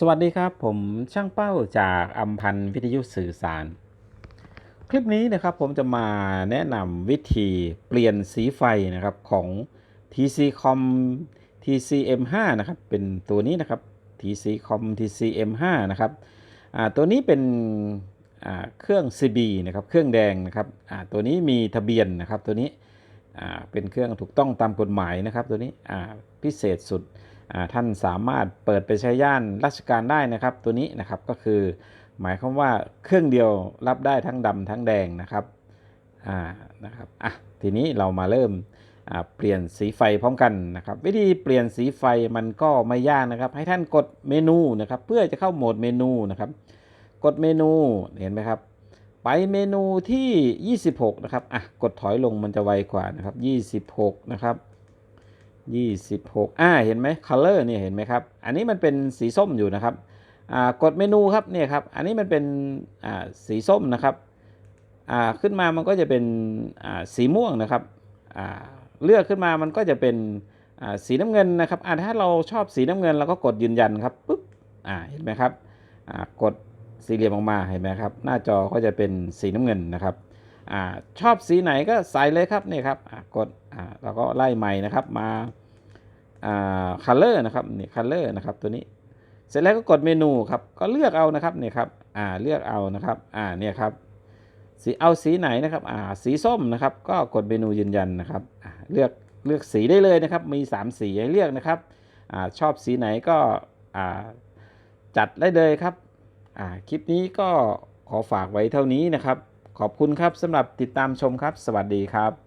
สวัสดีครับ ผมช่างเป้าจากอัมพันธ์วิทยุสื่อสาร คลิปนี้นะครับผมจะมาแนะนำวิธีเปลี่ยนสีไฟนะครับของ TCCOM TCM5 นะครับเป็นตัวนี้นะครับ TCCOM TCM5 นะครับตัวนี้เป็นเครื่อง CB นะครับเครื่องแดงนะครับตัวนี้มีทะเบียนนะครับตัวนี้เป็นเครื่องถูกต้องตามกฎหมายนะครับตัวนี้พิเศษสุด ท่านสามารถเปิดไปใช้ย่านราชการได้นะครับ ตัวนี้นะครับก็คือ หมายความว่าเครื่องเดียวรับได้ทั้งดำทั้งแดงนะครับอ่านะครับอะทีนี้เรามาเริ่มเปลี่ยนสีไฟพร้อมกันนะครับ วิธีเปลี่ยนสีไฟมันก็ไม่ยากนะครับ ให้ท่านกดเมนูนะครับ เพื่อจะเข้าโหมดเมนูนะครับ กดเมนูเห็นไหมครับ ไปเมนูที่ 26 นะครับอะกดถอยลงมันจะไวกว่านะครับ 26 นะครับ 26อ่าเห็นไหม color เนี่ยเห็นไหมครับ อันนี้มันเป็นสีส้มอยู่นะครับอ่ากดเมนูครับเนี่ยครับ อันนี้มันเป็นอ่าสีส้มนะครับอ่าขึ้นมามันก็จะเป็นอ่าสีม่วงนะครับอ่าเลือกขึ้นมามันก็จะเป็นอ่าสีน้ำเงินนะครับอ่าถ้าเราชอบสีน้ำเงินเราก็กดยืนยันครับปุ๊บอ่าเห็นไหมครับอ่ากดสี่เหลี่ยมออกมาเห็นไหมครับ หน้าจอก็จะเป็นสีน้ำเงินนะครับอ่าชอบสีไหนก็ใส่เลยครับนี่ครับอ่ากดอ่าเราก็ไล่ใหม่นะครับมา คัลเลอร์นะครับนี่คัลเลอร์นะครับตัวนี้ เสร็จแล้วก็กดเมนูครับก็เลือกเอานะครับนี่ครับอ่าเลือกเอานะครับอ่าเนี่ยครับสีเอาสีไหนนะครับอ่าสีส้มนะครับ ก็กดเมนูยืนยันนะครับเลือกเลือกสีได้เลยนะครับ มี 3 สีให้เลือกนะครับอ่าชอบสีไหนก็อ่าจัดได้เลยครับอ่าคลิปนี้ก็ขอฝากไว้เท่านี้นะครับ ขอบคุณครับสำหรับติดตามชมครับ สวัสดีครับ